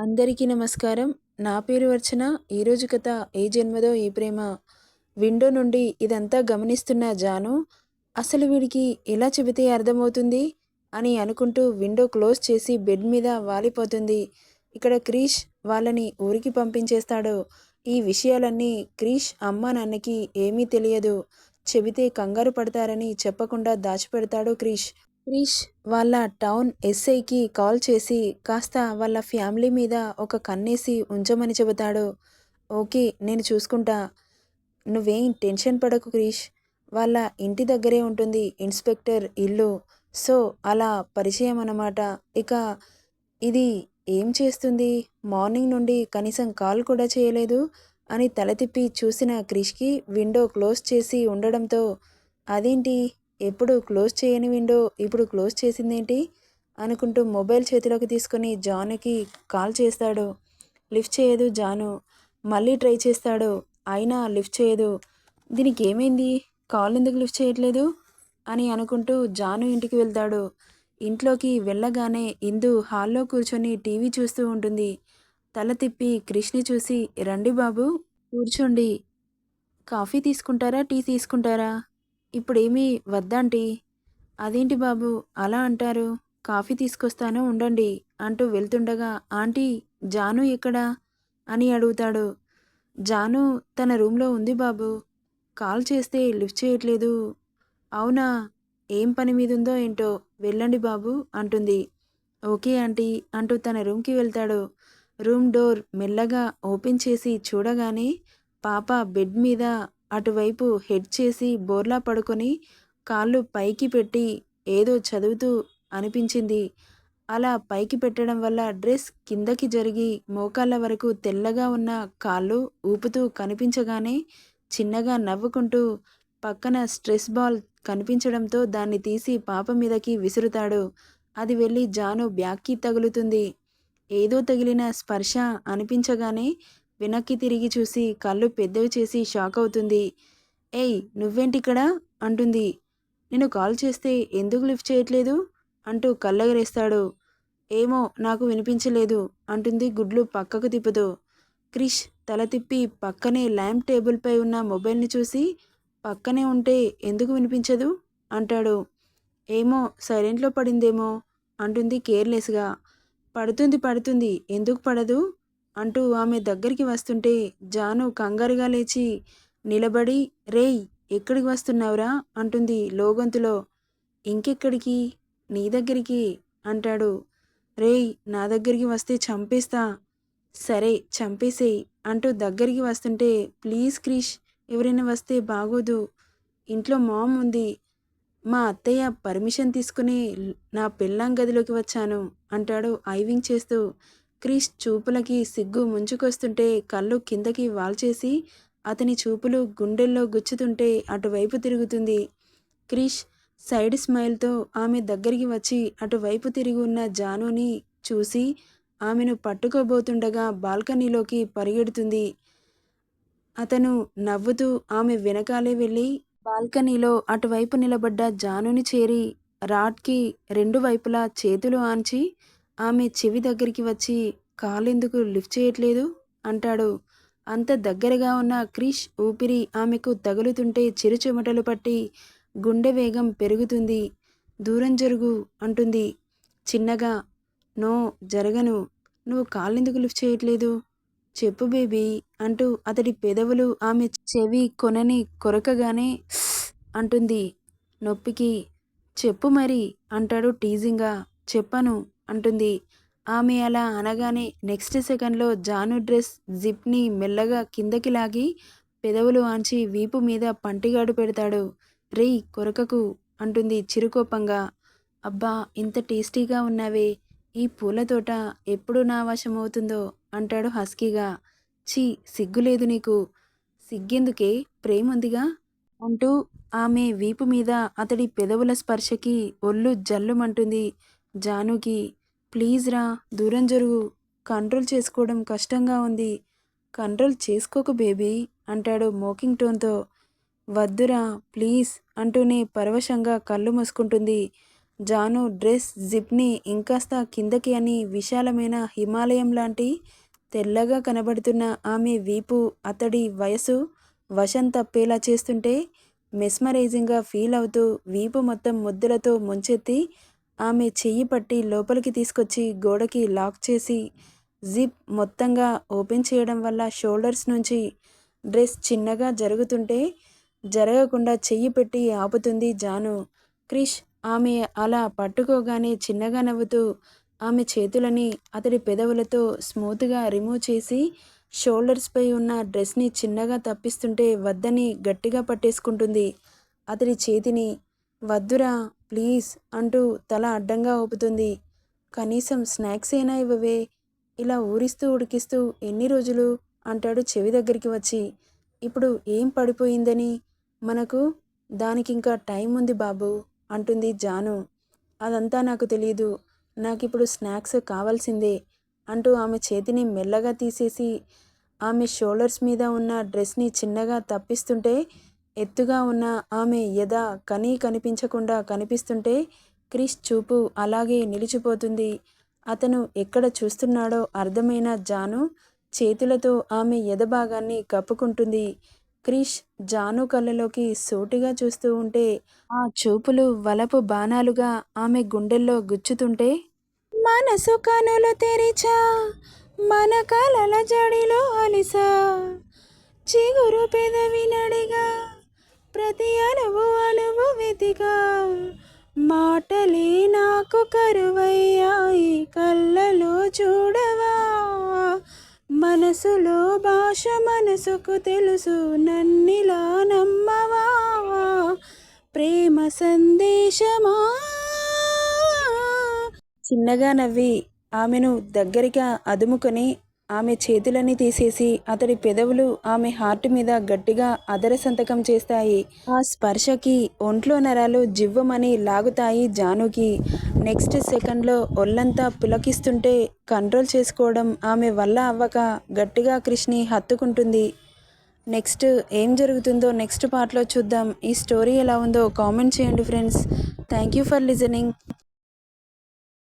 అందరికీ నమస్కారం. నా పేరు అర్చన. ఈరోజు కథ ఏ జన్మదో ఈ ప్రేమ విండో నుండి ఇదంతా గమనిస్తున్న జాను అసలు వీడికి ఎలా చెబితే అర్థమవుతుంది అని అనుకుంటూ విండో క్లోజ్ చేసి బెడ్ మీద వాలిపోతుంది. ఇక్కడ క్రీష్ వాళ్ళని ఊరికి పంపించేస్తాడు. ఈ విషయాలన్నీ క్రీష్ అమ్మ నాన్నకి ఏమీ తెలియదు. చెబితే కంగారు పడతారని చెప్పకుండా దాచిపెడతాడు క్రీష్. క్రీష్ వాళ్ళ టౌన్ ఎస్ఐకి కాల్ చేసి కాస్త వాళ్ళ ఫ్యామిలీ మీద ఒక కన్నేసి ఉంచమని చెబుతాడు. ఓకే నేను చూసుకుంటా. నువ్వేం టెన్షన్ పడకు క్రీష్ వాళ్ళ ఇంటి దగ్గరే ఉంటుంది ఇన్స్పెక్టర్ ఇల్లు. సో అలా పరిచయం అన్నమాట. ఇక ఇది ఏం చేస్తుంది? మార్నింగ్ నుండి కనీసం కాల్ కూడా చేయలేదు అని తల తిప్పి చూసిన క్రిష్కి విండో క్లోజ్ చేసి ఉండడంతో అదేంటి? ఎప్పుడు క్లోజ్ చేయని విండో ఇప్పుడు క్లోజ్ చేసిందేంటి? అనుకుంటూ మొబైల్ చేతిలోకి తీసుకొని జానుకి కాల్ చేస్తాడు. లిఫ్ట్ చేయదు జాను. మళ్ళీ ట్రై చేస్తాడు. అయినా లిఫ్ట్ చేయదు. దీనికి ఏమైంది? కాల్ ఎందుకు లిఫ్ట్ చేయట్లేదు? అని అనుకుంటూ జాను ఇంటికి వెళ్తాడు. ఇంట్లోకి వెళ్ళగానే ఇందు హాల్లో కూర్చొని టీవీ చూస్తూ ఉంటుంది. తల తిప్పి కృష్ణి చూసి రండి బాబు కూర్చోండి. కాఫీ తీసుకుంటారా? టీ తీసుకుంటారా? ఇప్పుడేమీ వద్దాంటీ అదేంటి బాబు అలా అంటారు? కాఫీ తీసుకొస్తాను ఉండండి అంటూ వెళ్తుండగా ఆంటీ జాను ఎక్కడా? అని అడుగుతాడు. జాను తన రూమ్లో ఉంది బాబు. కాల్ చేస్తే లిఫ్ట్ చేయట్లేదు. అవునా? ఏం పని మీద ఉందో ఏంటో వెళ్ళండి బాబు అంటుంది. ఓకే ఆంటీ అంటూ తన రూమ్కి వెళ్తాడు. రూమ్ డోర్ మెల్లగా ఓపెన్ చేసి చూడగానే పాప బెడ్ మీద అటువైపు హెడ్ చేసి బోర్లా పడుకొని కాళ్ళు పైకి పెట్టి ఏదో చదువుతూ అనిపించింది. అలా పైకి పెట్టడం వల్ల డ్రెస్ కిందకి జరిగి మోకాళ్ళ వరకు తెల్లగా ఉన్న కాళ్ళు ఊపుతూ కనిపించగానే చిన్నగా నవ్వుకుంటూ పక్కన స్ట్రెస్ బాల్ కనిపించడంతో దాన్ని తీసి పాప మీదకి విసురుతాడు. అది వెళ్ళి జాను బ్యాక్కి తగులుతుంది. ఏదో తగిలిన స్పర్శ అనిపించగానే వెనక్కి తిరిగి చూసి కళ్ళు పెద్దవి చేసి షాక్ అవుతుంది. ఏయ్ నువ్వేంటిక్కడ? అంటుంది. నేను కాల్ చేస్తే ఎందుకు లిఫ్ట్ చేయట్లేదు? అంటూ కళ్ళగరేస్తాడు. ఏమో నాకు వినిపించలేదు అంటుంది గుడ్లు పక్కకు తిప్పుతూ. క్రిష్ తల తిప్పి పక్కనే ల్యాంప్ టేబుల్పై ఉన్న మొబైల్ని చూసి పక్కనే ఉంటే ఎందుకు వినిపించదు? అంటాడు. ఏమో సైలెంట్లో పడిందేమో అంటుంది కేర్లెస్గా. పడుతుంది పడుతుంది ఎందుకు పడదు? అంటూ ఆమె దగ్గరికి వస్తుంటే జాను కంగారుగా లేచి నిలబడి రేయ్ ఎక్కడికి వస్తున్నావురా? అంటుంది లోగొంతులో. ఇంకెక్కడికి? నీ దగ్గరికి? అంటాడు. రేయ్ నా దగ్గరికి వస్తే చంపేస్తా. సరే చంపేసేయి అంటూ దగ్గరికి వస్తుంటే ప్లీజ్ క్రిష్ ఎవరైనా వస్తే బాగోదు. ఇంట్లో మామ్ ఉంది. మా అత్తయ్య పర్మిషన్ తీసుకుని నా పెళ్ళాం గదిలోకి వచ్చాను అంటాడు ఐవింగ్ చేస్తూ. క్రిష్ చూపులకి సిగ్గు ముంచుకొస్తుంటే కళ్ళు కిందకి వాల్చేసి అతని చూపులు గుండెల్లో గుచ్చుతుంటే అటువైపు తిరుగుతుంది. క్రిష్ సైడ్ స్మైల్తో ఆమె దగ్గరికి వచ్చి అటువైపు తిరిగి ఉన్న జానుని చూసి ఆమెను పట్టుకోబోతుండగా బాల్కనీలోకి పరిగెడుతుంది. అతను నవ్వుతూ ఆమె వెనకాలే వెళ్ళి బాల్కనీలో అటువైపు నిలబడ్డ జానుని చేరి రాడ్కి రెండు వైపులా చేతులు ఆంచి ఆమె చెవి దగ్గరికి వచ్చి కాలెందుకు లిఫ్ట్ చేయట్లేదు? అంటాడు. అంత దగ్గరగా ఉన్న క్రిష్ ఊపిరి ఆమెకు తగులుతుంటే చిరుచెమటలు పట్టి గుండె వేగం పెరుగుతుంది. దూరం జరుగు అంటుంది. చిన్నగా నో జరగను. నువ్వు కాళ్ళెందుకు లిఫ్ట్ చేయట్లేదు? చెప్పు బేబీ అంటూ అతడి పెదవులు ఆమె చెవి కొనని కొరకగానే అంటుంది. నొప్పికి చెప్పు మరి అంటాడు టీజింగ్గా. చెప్పను. అంటుంది. ఆమె అలా అనగానే నెక్స్ట్ సెకండ్లో జాను డ్రెస్ జిప్ని మెల్లగా కిందకి లాగి పెదవులు ఆంచి వీపు మీద పంటిగాడు పెడతాడు. రేయ్ కొరకకు అంటుంది చిరుకోపంగా. అబ్బా ఇంత టేస్టీగా ఉన్నావే. ఈ పూల తోట ఎప్పుడు నా వశమవుతుందో అంటాడు హస్కీగా. ఛీ సిగ్గులేదు నీకు. సిగ్గెందుకే? ప్రేముందిగా? అంటూ ఆమె వీపు మీద అతడి పెదవుల స్పర్శకి ఒళ్ళు జల్లుమంటుంది జానుకి. ప్లీజ్ రా దూరం జరుగు. కంట్రోల్ చేసుకోవడం కష్టంగా ఉంది. కంట్రోల్ చేసుకోకు బేబీ అంటాడు మోకింగ్ టోన్తో. వద్దురా ప్లీజ్ అంటూనే పరవశంగా కళ్ళు మూసుకుంటుంది. జాను డ్రెస్ జిప్ని ఇంకాస్త కిందకి అని విశాలమైన హిమాలయం లాంటి తెల్లగా కనబడుతున్న ఆమె వీపు అతడి వయసు వశం తప్పేలా చేస్తుంటే మెస్మరైజింగ్గా ఫీల్ అవుతూ వీపు మొత్తం ముద్దులతో ముంచెత్తి ఆమె చెయ్యి పట్టి లోపలికి తీసుకొచ్చి గోడకి లాక్ చేసి జిప్ మొత్తంగా ఓపెన్ చేయడం వల్ల షోల్డర్స్ నుంచి డ్రెస్ చిన్నగా జరుగుతుంటే జరగకుండా చెయ్యి పెట్టి ఆపుతుంది జాను. క్రిష్ ఆమె అలా పట్టుకోగానే చిన్నగా నవ్వుతూ ఆమె చేతులని అతడి పెదవులతో స్మూత్గా రిమూవ్ చేసి షోల్డర్స్పై ఉన్న డ్రెస్ని చిన్నగా తప్పిస్తుంటే వద్దని గట్టిగా పట్టేసుకుంటుంది. అతడి చేతిని వద్దురా ప్లీజ్ అంటూ తల అడ్డంగా ఊపుతుంది. కనీసం స్నాక్స్ అయినా ఇవ్వవే. ఇలా ఊరిస్తూ ఉడికిస్తూ ఎన్ని రోజులు అంటాడు చెవి దగ్గరికి వచ్చి. ఇప్పుడు ఏం పడిపోయిందని? మనకు దానికి ఇంకా టైం ఉంది బాబు అంటుంది జాను. అదంతా నాకు తెలియదు నాకిప్పుడు స్నాక్స్ కావాల్సిందే అంటూ ఆమె చేతిని మెల్లగా తీసేసి ఆమె షోల్డర్స్ మీద ఉన్న డ్రెస్ని చిన్నగా తప్పిస్తుంటే ఎత్తుగా ఉన్న ఆమె ఎద కనీ కనిపించకుండా కనిపిస్తుంటే క్రిష్ చూపు అలాగే నిలిచిపోతుంది. అతను ఎక్కడ చూస్తున్నాడో అర్థమైన జాను చేతులతో ఆమె ఎదభాగాన్ని కప్పుకుంటుంది. క్రిష్ జాను కళ్ళలోకి సోటిగా చూస్తూ ఉంటే ఆ చూపులు వలపు బాణాలుగా ఆమె గుండెల్లో గుచ్చుతుంటే మనసు కనులు తెరిచా మన కలల జడిలో అలిసా చిగురు పెదవి నడిగా ప్రతి అలువు అలువు వెతిగా మాటలే నాకు కరువయ్యాయి కళ్ళలో చూడవా. మనసులో భాష మనసుకు తెలుసు నన్నిలా నమ్మవా. ప్రేమ సందేశమా. చిన్నగా నవ్వి ఆమెను దగ్గరగా అదుముకొని ఆమె చేతులని తీసేసి అతడి పెదవులు ఆమె హార్ట్ మీద గట్టిగా అదర సంతకం చేస్తాయి. ఆ స్పర్శకి ఒంట్లో నరాలు జివ్వమని లాగుతాయి జానుకి. నెక్స్ట్ సెకండ్లో ఒళ్ళంతా పులకిస్తుంటే కంట్రోల్ చేసుకోవడం ఆమె వల్ల అవ్వక గట్టిగా కృష్ణి హత్తుకుంటుంది. నెక్స్ట్ ఏం జరుగుతుందో నెక్స్ట్ పార్ట్లో చూద్దాం. ఈ స్టోరీ ఎలా ఉందో కామెంట్ చేయండి friends. Thank you for listening.